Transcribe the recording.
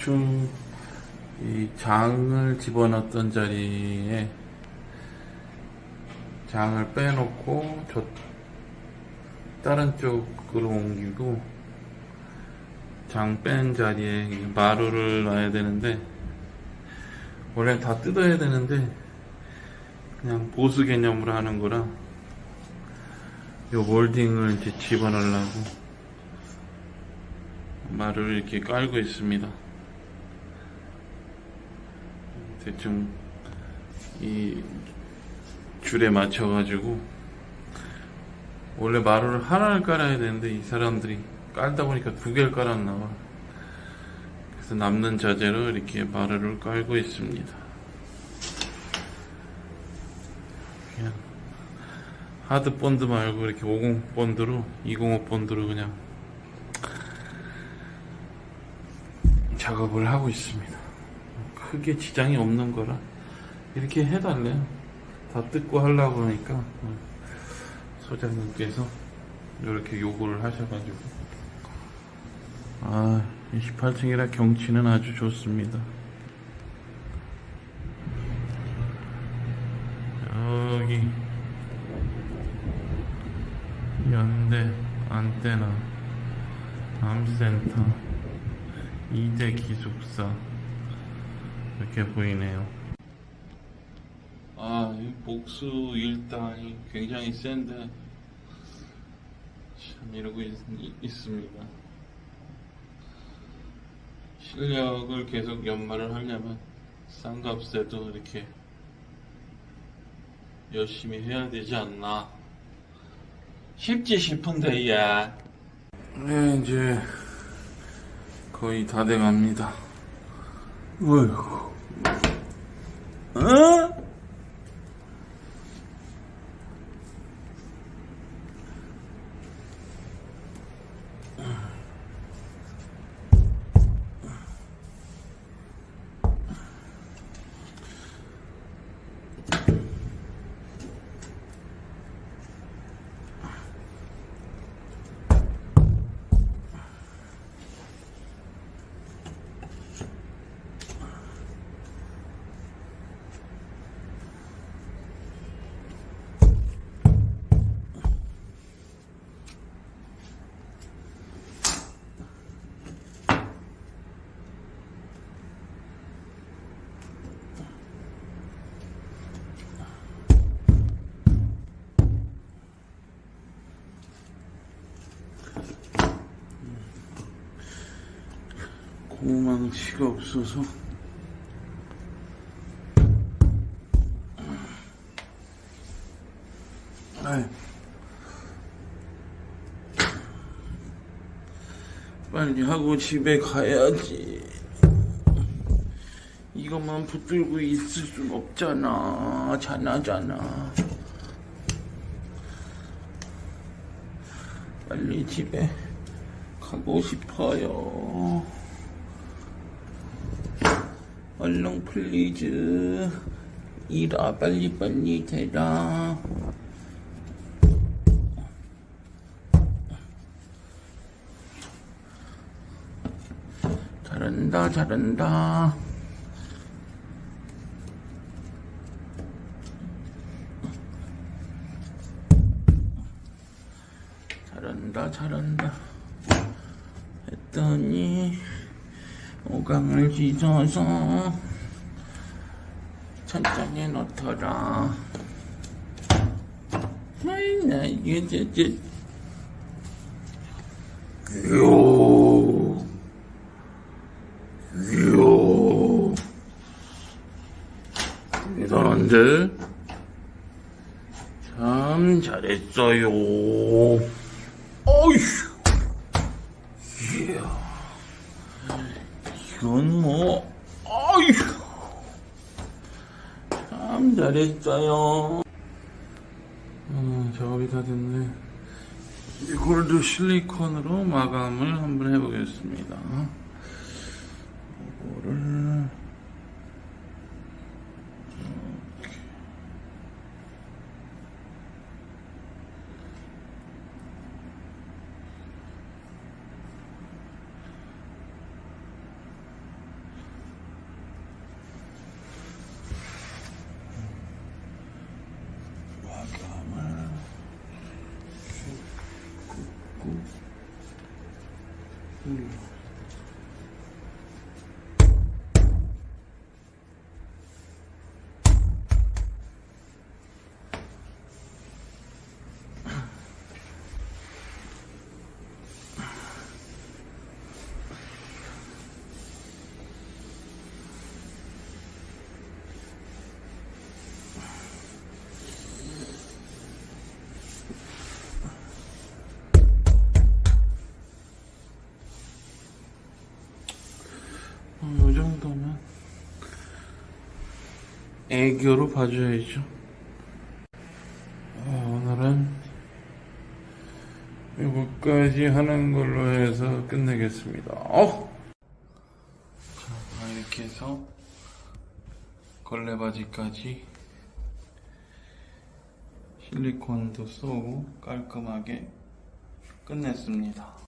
대충 이 장을 집어넣었던 자리에 장을 빼놓고 저 다른 쪽으로 옮기고 장 뺀 자리에 이 마루를 놔야 되는데 원래 다 뜯어야 되는데 그냥 보수 개념으로 하는 거라 요 몰딩을 이제 집어넣으려고 마루를 이렇게 깔고 있습니다. 대충 이 줄에 맞춰가지고 원래 마루를 하나를 깔아야 되는데 이 사람들이 깔다 보니까 두 개를 깔았나 봐. 그래서 남는 자재로 이렇게 마루를 깔고 있습니다. 그냥 하드 본드 말고 이렇게 50 본드로 205 본드로 그냥 작업을 하고 있습니다. 크게 지장이 없는 거라 이렇게 해달래요. 다 뜯고 하려고 하니까 소장님께서 이렇게 요구를 하셔가지고 아 28층이라 경치는 아주 좋습니다. 여기 연대 안테나 암센터 2대 기숙사 이렇게 보이네요. 아, 이 복수 일당이 굉장히 센데 참 이러고 있, 있습니다. 실력을 계속 연말을 하려면 쌍값에도 이렇게 열심히 해야 되지 않나 쉽지 싶은데 야. 네 이제 거의 다 돼갑니다. 어휴. 어? 고망치가 없어서 아이. 빨리 하고 집에 가야지. 이것만 붙들고 있을 순 없잖아. 자나잖아. 빨리 집에 가고 싶어요. 얼른 플리즈. 이라 빨리 빨리 대라. 잘한다, 잘한다. 잘한다, 잘한다. 했더니, 오강을 씻어서, 천천히 놓더라. 아이, 나 이게, 저, 저, 요. 이야, 대단한데? 참 잘했어요. 어이휴, 이야, 이건 뭐, 어이휴, 참 잘했어요. 음, 작업이 다 됐네. 이 골드 실리콘으로 마감을 한번 해보겠습니다. 이거를 Mm. 애교로 봐줘야죠. 아, 오늘은 이거까지 하는 걸로 해서 끝내겠습니다. 어! 자, 이렇게 해서 걸레바지까지 실리콘도 쏘고 깔끔하게 끝냈습니다.